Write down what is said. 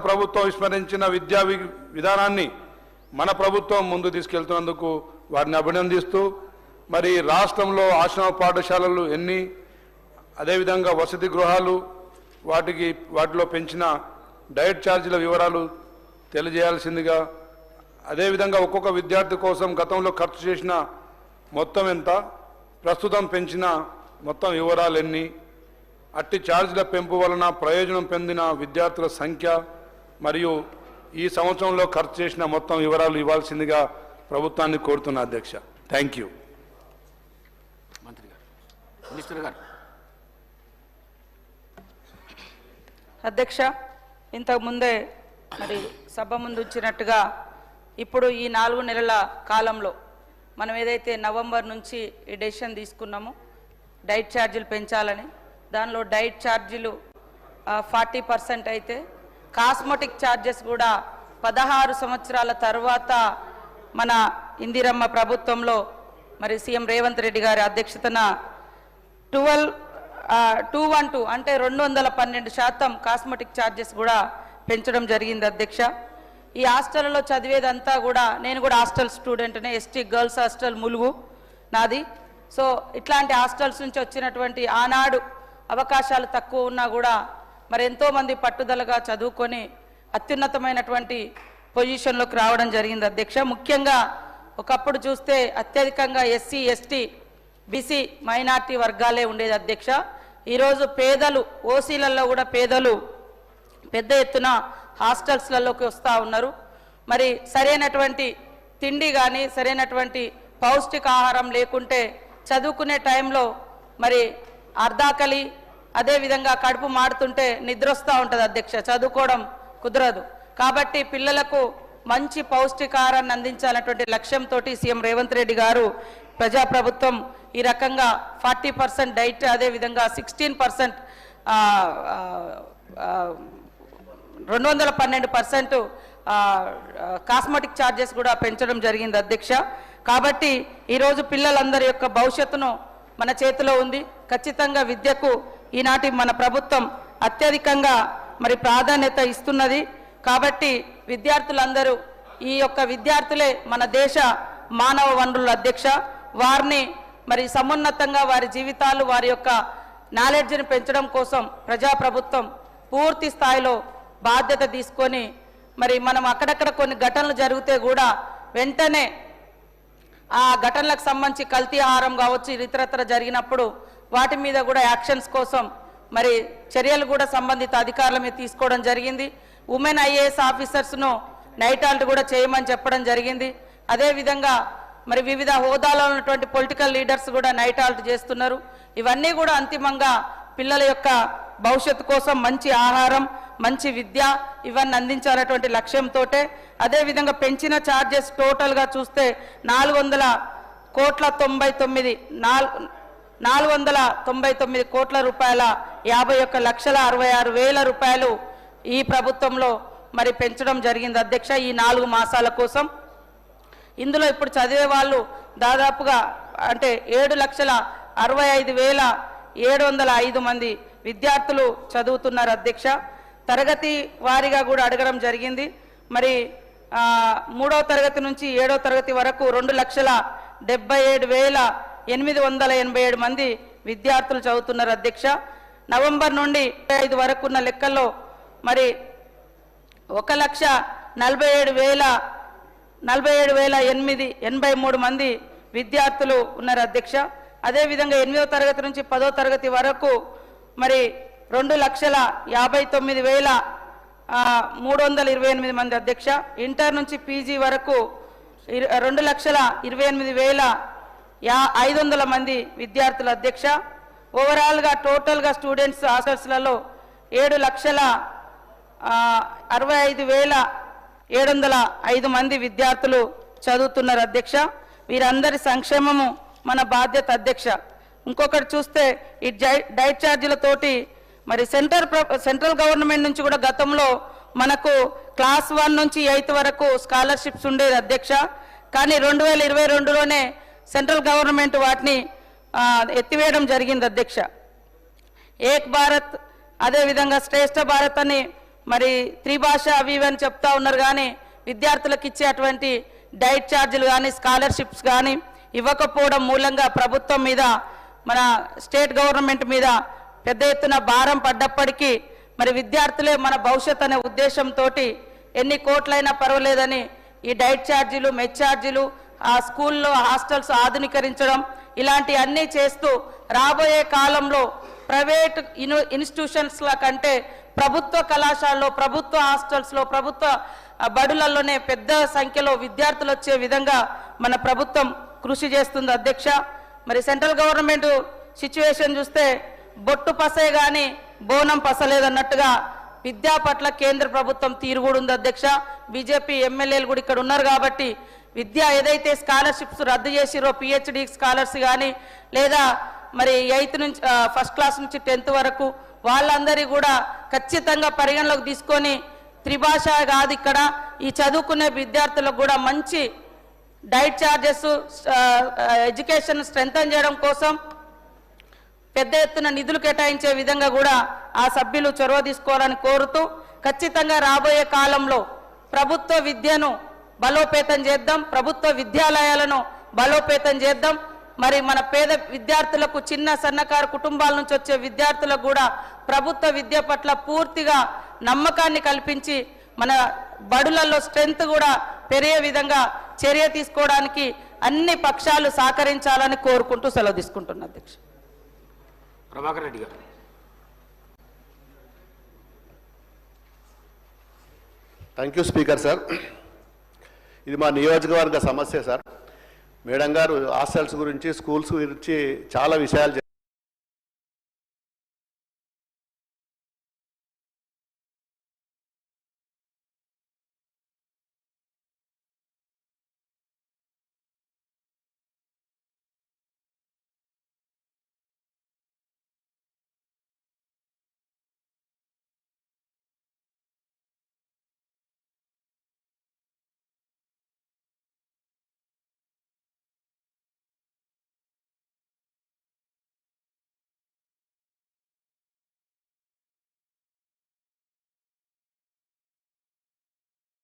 ప్రభుత్వం విస్మరించిన విద్యా విధానాన్ని మన ప్రభుత్వం ముందు తీసుకెళ్తున్నందుకు వారిని అభినందిస్తూ మరి రాష్ట్రంలో ఆశ్రమ పాఠశాలలు ఎన్ని అదేవిధంగా వసతి గృహాలు వాటికి వాటిలో పెంచిన డైట్ ఛార్జీల వివరాలు తెలియజేయాల్సిందిగా అదేవిధంగా ఒక్కొక్క విద్యార్థి కోసం గతంలో ఖర్చు చేసిన మొత్తం ఎంత ప్రస్తుతం పెంచిన మొత్తం వివరాలు ఎన్ని అట్టి ఛార్జీల పెంపు వలన ప్రయోజనం పొందిన విద్యార్థుల సంఖ్య మరియు ఈ సంవత్సరంలో ఖర్చు చేసిన మొత్తం వివరాలు ఇవ్వాల్సిందిగా ప్రభుత్వాన్ని కోరుతున్నా అధ్యక్ష. థ్యాంక్ యూ మంత్రి గారు మినిస్టర్ గారు. అధ్యక్ష ఇంతకు ముందే మరి సభ ముందు ఉంచినట్టుగా ఇప్పుడు ఈ నాలుగు నెలల కాలంలో మనం ఏదైతే నవంబర్ నుంచి ఈ డెసిషన్ తీసుకున్నామో డైట్ ఛార్జీలు పెంచాలని దానిలో డైట్ ఛార్జీలు ఫార్టీ పర్సెంట్ అయితే కాస్మెటిక్ ఛార్జెస్ కూడా పదహారు సంవత్సరాల తర్వాత మన ఇందిరమ్మ ప్రభుత్వంలో మరి సీఎం రేవంత్ రెడ్డి గారి అధ్యక్షతన ట్వెల్వ్ టూ వన్ టూ అంటే రెండు వందల పన్నెండు శాతం కాస్మెటిక్ ఛార్జెస్ కూడా పెంచడం జరిగింది అధ్యక్ష. ఈ హాస్టల్లో చదివేదంతా కూడా నేను కూడా హాస్టల్ స్టూడెంట్నే ఎస్టీ గర్ల్స్ హాస్టల్ ములుగు నాది. సో ఇట్లాంటి హాస్టల్స్ నుంచి వచ్చినటువంటి ఆనాడు అవకాశాలు తక్కువ ఉన్నా కూడా మరి ఎంతోమంది పట్టుదలగా చదువుకొని అత్యున్నతమైనటువంటి పొజిషన్లోకి రావడం జరిగింది అధ్యక్ష. ముఖ్యంగా ఒకప్పుడు చూస్తే అత్యధికంగా ఎస్సీ ఎస్టీ బీసీ మైనార్టీ వర్గాలే ఉండేది అధ్యక్ష. ఈరోజు పేదలు ఓసీలలో కూడా పేదలు పెద్ద ఎత్తున హాస్టల్స్లలోకి వస్తూ ఉన్నారు. మరి సరైనటువంటి తిండి కానీ సరైనటువంటి పౌష్టికాహారం లేకుంటే చదువుకునే టైంలో మరి అర్ధాకలి అదేవిధంగా కడుపు మాడుతుంటే నిద్ర వస్తూ ఉంటుంది అధ్యక్ష చదువుకోవడం కుదరదు. కాబట్టి పిల్లలకు మంచి పౌష్టికారాన్ని అందించాలన్నటువంటి లక్ష్యంతో సీఎం రేవంత్ రెడ్డి గారు ప్రజాప్రభుత్వం ఈ రకంగా ఫార్టీ పర్సెంట్ డైట్ అదేవిధంగా సిక్స్టీన్ పర్సెంట్ రెండు వందల పన్నెండు పర్సెంట్ కాస్మెటిక్ ఛార్జెస్ కూడా పెంచడం జరిగింది అధ్యక్ష. కాబట్టి ఈరోజు పిల్లలందరి యొక్క భవిష్యత్తును మన చేతిలో ఉంది. ఖచ్చితంగా విద్యకు ఈనాటి మన ప్రభుత్వం అత్యధికంగా మరి ప్రాధాన్యత ఇస్తున్నది. కాబట్టి విద్యార్థులందరూ ఈ యొక్క విద్యార్థులే మన దేశ మానవ వనరుల అధ్యక్ష. వారిని మరి సమున్నతంగా వారి జీవితాలు వారి యొక్క నాలెడ్జ్ని పెంచడం కోసం ప్రజాప్రభుత్వం పూర్తి స్థాయిలో బాధ్యత తీసుకొని మరి మనం అక్కడక్కడ కొన్ని ఘటనలు జరిగితే కూడా వెంటనే ఆ ఘటనలకు సంబంధించి కల్తీ ఆహారం కావచ్చు ఇతరత్ర జరిగినప్పుడు వాటి మీద కూడా యాక్షన్స్ కోసం మరి చర్యలు కూడా సంబంధిత అధికారుల మీద తీసుకోవడం జరిగింది. ఉమెన్ ఐఏఎస్ ఆఫీసర్స్ను నైట్ హాల్ట్ కూడా చేయమని చెప్పడం జరిగింది. అదేవిధంగా మరి వివిధ హోదాలో ఉన్నటువంటి పొలిటికల్ లీడర్స్ కూడా నైట్ హాల్ట్ చేస్తున్నారు. ఇవన్నీ కూడా అంతిమంగా పిల్లల యొక్క భవిష్యత్తు కోసం మంచి ఆహారం మంచి విద్య ఇవన్నీ అందించాలనేటువంటి లక్ష్యంతో అదేవిధంగా పెంచిన ఛార్జెస్ టోటల్గా చూస్తే నాలుగు వందల కోట్ల తొంభై తొమ్మిది నాలుగు నాలుగు వందల తొంభై తొమ్మిది కోట్ల రూపాయల యాభై ఒక్క లక్షల అరవై ఆరు వేల రూపాయలు ఈ ప్రభుత్వంలో మరి పెంచడం జరిగింది. అధ్యక్ష ఈ నాలుగు మాసాల కోసం. ఇందులో ఇప్పుడు చదివే వాళ్ళు దాదాపుగా అంటే ఏడు లక్షల అరవై ఐదు వేల ఏడు వందల ఐదు మంది విద్యార్థులు చదువుతున్నారు అధ్యక్ష. తరగతి వారీగా కూడా అడగడం జరిగింది. మరి మూడో మూడవ తరగతి నుంచి ఏడవ తరగతి వరకు రెండు లక్షల డెబ్బై ఏడు వేల ఎనిమిది వందల ఎనభై ఏడు మంది విద్యార్థులు చదువుతున్నారు అధ్యక్ష. నవంబర్ నుండి ఐదు వరకు ఉన్న లెక్కల్లో మరి ఒక లక్ష నలభై ఏడు వేల నలభై ఏడు వేల ఎనిమిది ఎనభై మూడు మంది విద్యార్థులు ఉన్నారు అధ్యక్ష. అదేవిధంగా ఎనిమిదో తరగతి నుంచి పదో తరగతి వరకు మరి రెండు లక్షల యాభై తొమ్మిది వేల మూడు వందల ఇరవై ఎనిమిది మంది అధ్యక్ష. ఇంటర్ నుంచి పీజీ వరకు రెండు లక్షల ఇరవై ఎనిమిది వేల యా ఐదు వందల మంది విద్యార్థుల అధ్యక్ష. ఓవరాల్గా టోటల్గా స్టూడెంట్స్ హాస్టల్స్లలో ఏడు లక్షల అరవై ఐదు వేల ఏడు వందల ఐదు మంది విద్యార్థులు చదువుతున్నారు అధ్యక్ష. వీరందరి సంక్షేమము మన బాధ్యత అధ్యక్ష. ఇంకొకటి చూస్తే ఈ డై- డైట్ ఛార్జీలతోటి మరి సెంటర్ ప్ర- సెంట్రల్ గవర్నమెంట్ నుంచి కూడా గతంలో మనకు క్లాస్ వన్ నుంచి ఎయిత్ వరకు స్కాలర్షిప్స్ ఉండేది అధ్యక్ష. కానీ రెండు వేల ఇరవై రెండులోనే సెంట్రల్ గవర్నమెంట్ వాటిని ఎత్తివేయడం జరిగింది అధ్యక్ష. ఏక్ భారత్ అదేవిధంగా శ్రేష్ఠ భారత్ అని మరి త్రిభాష అవి ఇవని చెప్తా ఉన్నారు కానీ విద్యార్థులకు ఇచ్చేటువంటి డైట్ ఛార్జీలు కానీ స్కాలర్షిప్స్ కానీ ఇవ్వకపోవడం మూలంగా ప్రభుత్వం మీద మన స్టేట్ గవర్నమెంట్ మీద పెద్ద ఎత్తున భారం పడ్డప్పటికీ మరి విద్యార్థులే మన భవిష్యత్ అనే ఉద్దేశంతో ఎన్ని కోట్లైనా పర్వాలేదని ఈ డైట్ ఛార్జీలు మెచ్ ఛార్జీలు ఆ స్కూల్లో హాస్టల్స్ ఆధునీకరించడం ఇలాంటి అన్నీ చేస్తూ రాబోయే కాలంలో ప్రైవేట్ ఇను ఇన్స్టిట్యూషన్స్ల కంటే ప్రభుత్వ కళాశాలలో ప్రభుత్వ హాస్టల్స్లో ప్రభుత్వ బడులలోనే పెద్ద సంఖ్యలో విద్యార్థులు వచ్చే విధంగా మన ప్రభుత్వం కృషి చేస్తుంది అధ్యక్ష. మరి సెంట్రల్ గవర్నమెంట్ సిచ్యువేషన్ చూస్తే బొట్టు పసే కానీ బోనం పసలేదన్నట్టుగా విద్యా పట్ల కేంద్ర ప్రభుత్వం తీరు కూడా ఉంది అధ్యక్ష. బీజేపీ ఎమ్మెల్యేలు కూడా ఇక్కడ ఉన్నారు కాబట్టి విద్య ఏదైతే స్కాలర్షిప్స్ రద్దు చేసిరో పిహెచ్డి స్కాలర్స్ కానీ లేదా మరి ఎయిత్ నుంచి ఫస్ట్ క్లాస్ నుంచి టెన్త్ వరకు వాళ్ళందరి కూడా ఖచ్చితంగా పరిగణలోకి తీసుకొని త్రిభాష కాదు ఇక్కడ ఈ చదువుకునే విద్యార్థులకు కూడా మంచి డైట్ ఛార్జెస్ ఎడ్యుకేషన్ స్ట్రెంగ్తన్ చేయడం కోసం పెద్ద ఎత్తున నిధులు కేటాయించే విధంగా కూడా ఆ సభ్యులు చొరవ తీసుకోవాలని కోరుతూ ఖచ్చితంగా రాబోయే కాలంలో ప్రభుత్వ విద్యను బలోపేతం చేద్దాం. ప్రభుత్వ విద్యాలయాలను బలోపేతం చేద్దాం. మరి మన పేద విద్యార్థులకు చిన్న సన్నకారు కుటుంబాల నుంచి వచ్చే విద్యార్థులకు కూడా ప్రభుత్వ విద్య పట్ల పూర్తిగా నమ్మకాన్ని కల్పించి మన బడులలో స్ట్రెంగ్త్ కూడా పెరిగే విధంగా చర్య తీసుకోవడానికి అన్ని పక్షాలు సహకరించాలని కోరుకుంటూ సెలవు తీసుకుంటున్నా అధ్యక్ష. ప్రభాకర్ రెడ్డి గారు. థ్యాంక్ యూ స్పీకర్ సార్ ఇది మా నియోజకవర్గ సమస్య సార్. మేడం గారు హాస్టల్స్ గురించి స్కూల్స్ గురించి చాలా విషయాలు